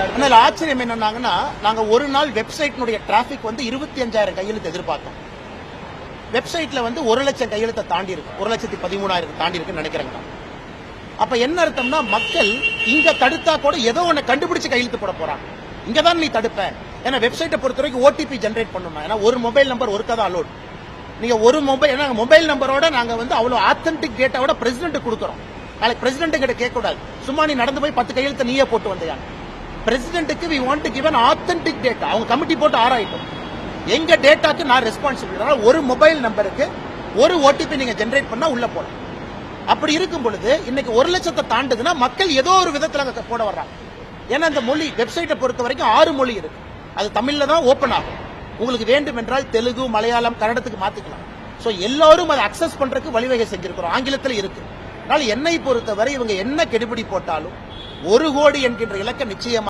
அதனால ஆச்சரியம் என்னன்னாங்கன்னா நாங்க ஒரு நாள் வெப்சைட்னுடைய டிராபிக் வந்து இருபத்தி அஞ்சாயிரம் கையெழுத்து எதிர்பார்த்தோம். வெப்சைட்ல வந்து ஒரு லட்சம் கையெழுத்தை தாண்டி இருக்கு. ஒரு லட்சத்தி பதிமூணாயிரம் தாண்டி இருக்குன்னு நினைக்கிறேங்க அப்ப என்ன அர்த்தம்னா மக்கள் இங்க தடுத்தா கூட ஏதோ ஒண்ணு கண்டுபிடிச்சு கையெழுத்து போட போறாங்க. இங்க தான் நீ தடுப்ப. ஏன்னா வெப்சைட்டை பொறுத்த வரைக்கும் ஓடிபி ஜென்ரேட் பண்ணணும் ஏன்னா ஒரு மொபைல் நம்பர் ஒருக்கா தான் அலோட் நீங்க ஒரு மொபைல் ஏன்னா மொபைல் நம்பரோட நாங்க வந்து அவ்வளவு ஆத்தென்டிக் டேட்டாவோட பிரசிடென்ட் கொடுக்குறோம். நாளைக்கு பிரசிடென்ட் கிட்ட கேட்க கூடாது சும்மா நீ நடந்து போய் பத்து கையெழுத்து நீயே போட்டு வந்தியா? பிரசிடென்ட்டுக்கு we want to give an authentic data அவங்க கமிட்டி போட்டு ஆராயிட்டோம். எங்க டேட்டாக்கு நான் ரெஸ்பான்சிபிள் அதனால ஒரு மொபைல் நம்பருக்கு ஒரு ஓடிபி நீங்க ஜென்ரேட் பண்ணா உள்ள போலாம். அப்படி இருக்கும் பொழுது இன்னைக்கு ஒரு லட்சத்தை தாண்டுதுன்னா மக்கள் ஏதோ ஒரு விதத்துல அங்க போட வர்றாங்க. ஏன்னா இந்த மொழி வெப்சைட்டை பொறுத்த வரைக்கும் ஆறு மொழி இருக்கு. அது தமிழ்ல தான் ஓபன் ஆகும். உங்களுக்கு வேண்டும் என்றால் தெலுங்கு மலையாளம் கன்னடத்துக்கு மாத்திக்கலாம். சோ எல்லாரும் அதை அக்சஸ் பண்றதுக்கு வழிவகை செஞ்சிருக்கிறோம். ஆங்கிலத்துல இருக்கு. அதனால என்னை பொறுத்தவரை இவங்க என்ன கெடுபிடி போட்டாலும் ஒரு கோடி என்கின்ற இலக்கை நிச்சயமா